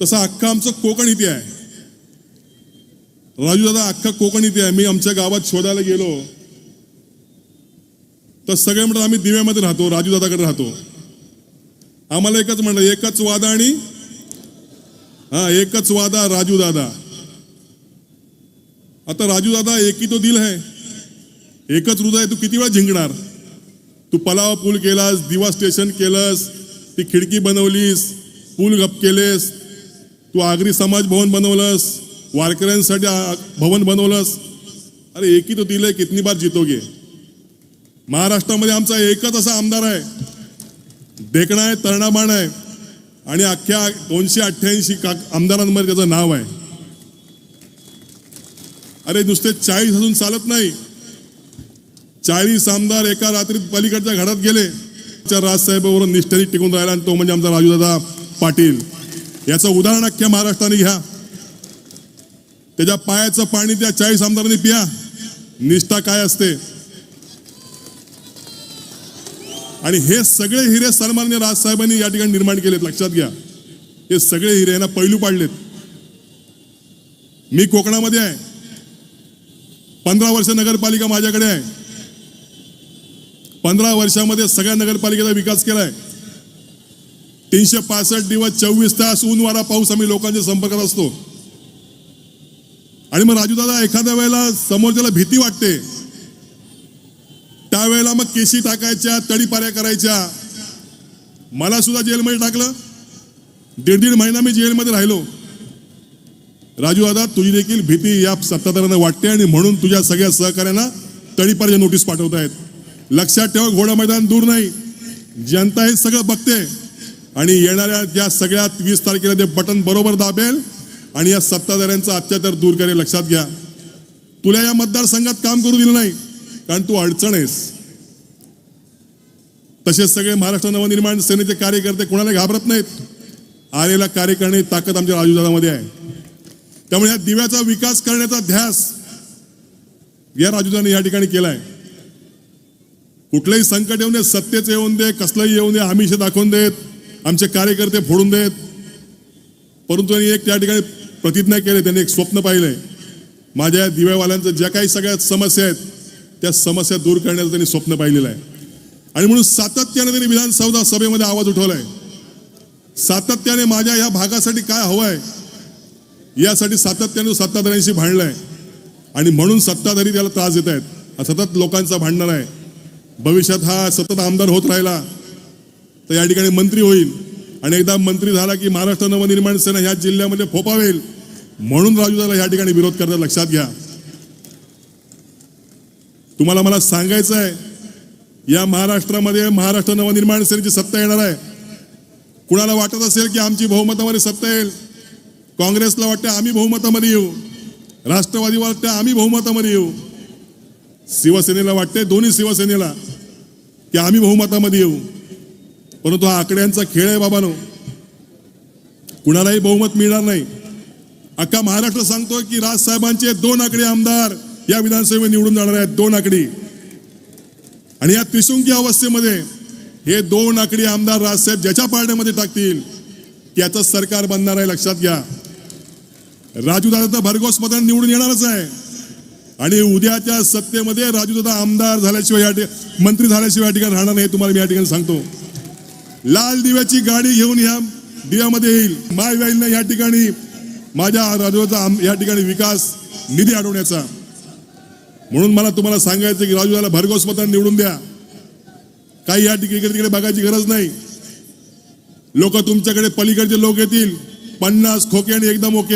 तसा अख्खा आमचं कोकण इथे आहे. राजू दादा अख्खा कोकण इथे आहे. मी आमच्या गावात शोधायला गेलो. तर सगळे म्हणतात आम्ही दिव्यामध्ये राहतो राजू दादाकडे राहतो. आम्हाला एकच म्हणलं एकच वादा आणि हा एकच वादा राजू दादा. आता राजू दादा एकी तो दिल है. एकच हृदय तू किती वेळा जिंकणार तू पलाव पूल केलास दिवा स्टेशन केलंस ती खिडकी बनवलीस पूल गप केलेस तू आगरी समाज भवन बनवलंस वारकऱ्यांसाठी भवन बनवलंस. अरे एकी तो दिलंय कितनी बार जितोगे? महाराष्ट्रामध्ये आमचा एकच असा आमदार आहे. देखणा आहे तरणाबाण आहे. आणि अख्ख्या दोनशे अठ्ठ्याऐंशी का आमदारांमध्ये त्याचं नाव आहे. अरे नुसते चाळीस असून चालत नाही. चाळीस आमदार एका रात्रीत पलीकडच्या घरात गेले. त्या राजसाहेबाबरोबर निष्ठेने टिकून राहिला आणि तो म्हणजे आमचा राजूदादा पाटील. याचं उदाहरण अख्ख्या महाराष्ट्राने घ्या. त्याच्या पायाचं पाणी त्या चाळीस आमदारांनी पिया. निष्ठा काय असते? आणि हे सगळे हिरे सन्मान्य राजसाहेबांनी या ठिकाणी निर्माण केलेत लक्षात घ्या. हे सगळे हिरे यांना पैलू पाडलेत. मी कोकणामध्ये आहे. पंधरा वर्ष नगरपालिका माझ्याकडे आहे. पंधरा वर्षामध्ये सगळ्या नगरपालिकेचा विकास केलाय. तीनशे पासष्ट दिवस चोवीस तास ऊन वारा पाऊस आम्ही लोकांच्या संपर्कात असतो. आणि मग राजूदादा एखाद्या वेळेला समोरच्याला भीती वाटते त्यावेळेला मग केशी टाकायच्या तडीपाऱ्या करायच्या. मला सुद्धा जेलमध्ये टाकलं. दीड दीड महिना मी जेलमध्ये राहिलो. राजू दादा तुझी देखील भीती या सत्ताधाऱ्यांना वाटते आणि म्हणून तुझ्या सगळ्या सहकार्यांना तडीपारच्या नोटीस पाठवतायत. लक्षात ठेवा घोडा मैदान दूर नाही. जनता हे सगळं बघते. आणि येणाऱ्या ज्या सगळ्यात वीस तारखेला ते बटन बरोबर दाबेल आणि या सत्ताधाऱ्यांचा अत्याचार दूर करेल लक्षात घ्या. तुला या मतदारसंघात काम करू दिलं नाही कारण तू अडचण आहेस. तसेच सगळे महाराष्ट्र नवनिर्माण सेनेचे कार्यकर्ते कोणाला घाबरत नाहीत? आलेला कार्य करणे ताकद आमच्या राजूदादामध्ये आहे. त्यामुळे या दिव्याचा विकास करण्याचा ध्यास या राजूदाने या ठिकाणी केलाय. कुठलंही संकट येऊन दे सत्तेचं येऊन दे कसलंही येऊन दे आमिष दाखवून देत आमचे कार्यकर्ते फोडून देत परंतु त्यांनी एक त्या ठिकाणी प्रतिज्ञा केली त्यांनी एक स्वप्न पाहिलंय माझ्या दिव्यावाल्यांचं ज्या काही सगळ्या समस्या आहेत त्या समस्या दूर करण्याचं त्यांनी स्वप्न पाहिलेलं आहे. आणि म्हणून सातत्याने त्यांनी विधानसभा सभेमध्ये आवाज उठवलाय. सातत्याने माझ्या या भागासाठी काय हवं आहे यासाठी सातत्याने सत्ताधाऱ्यांशी भांडलाय. आणि म्हणून सत्ताधारी त्याला त्रास देत आहेत सतत लोकांचा भांडणार आहे. भविष्यात हा सतत आमदार होत राहिला. तर या ठिकाणी मंत्री होईल. आणि एकदा मंत्री झाला की महाराष्ट्र नवनिर्माण सेना ह्या जिल्ह्यामध्ये फोपावेल म्हणून राजूदाला या ठिकाणी विरोध करतात. लक्षात घ्या. तुम्हाला मला सांगायचं आहे या महाराष्ट्रामध्ये महाराष्ट्र नवनिर्माण सेनेची सत्ता येणार आहे. कुणाला वाटत असेल की आमची बहुमतामध्ये सत्ता येईल? काँग्रेसला वाटतं आम्ही बहुमतामध्ये येऊ. राष्ट्रवादी वाटतं आम्ही बहुमतामध्ये येऊ. शिवसेनेला वाटते दोन्ही शिवसेनेला की आम्ही बहुमतामध्ये येऊ. परंतु हा आकड्यांचा खेळ आहे बाबानो. कुणालाही बहुमत मिळणार नाही. अख्खा महाराष्ट्र सांगतोय की राजसाहेबांचे दोन आकडे आमदार या विधानसभेमध्ये निवडून जाणार आहेत दोन आकडी. आणि या त्रिशुंकी अवस्थेमध्ये हे दोन आकडी आमदार राजसाहेब ज्याच्या पारड्यामध्ये टाकतील त्याचं सरकार बनणार आहे लक्षात घ्या. राजूदादा तर भरघोस मतान निवडून येणारच आहे. आणि उद्याच्या सत्तेमध्ये राजूदादा आमदार झाल्याशिवाय या मंत्री झाल्याशिवाय या ठिकाणी राहणार नाही हे तुम्हाला मी या ठिकाणी सांगतो. लाल दिव्याची गाडी घेऊन या दिव्यामध्ये येईल. माय वाईलनं या ठिकाणी माझ्या राजूचा या ठिकाणी विकास निधी अडवण्याचा. म्हणून मला तुम्हाला सांगायचं की राजूला भरघोस मतांनी निवडून द्या. काही या ठिकाणी इकडे तिकडे बघायची गरज नाही. लोक तुमच्याकडे पलीकडचे लोक येतील. पन्नास खोके आणि एकदम ओके.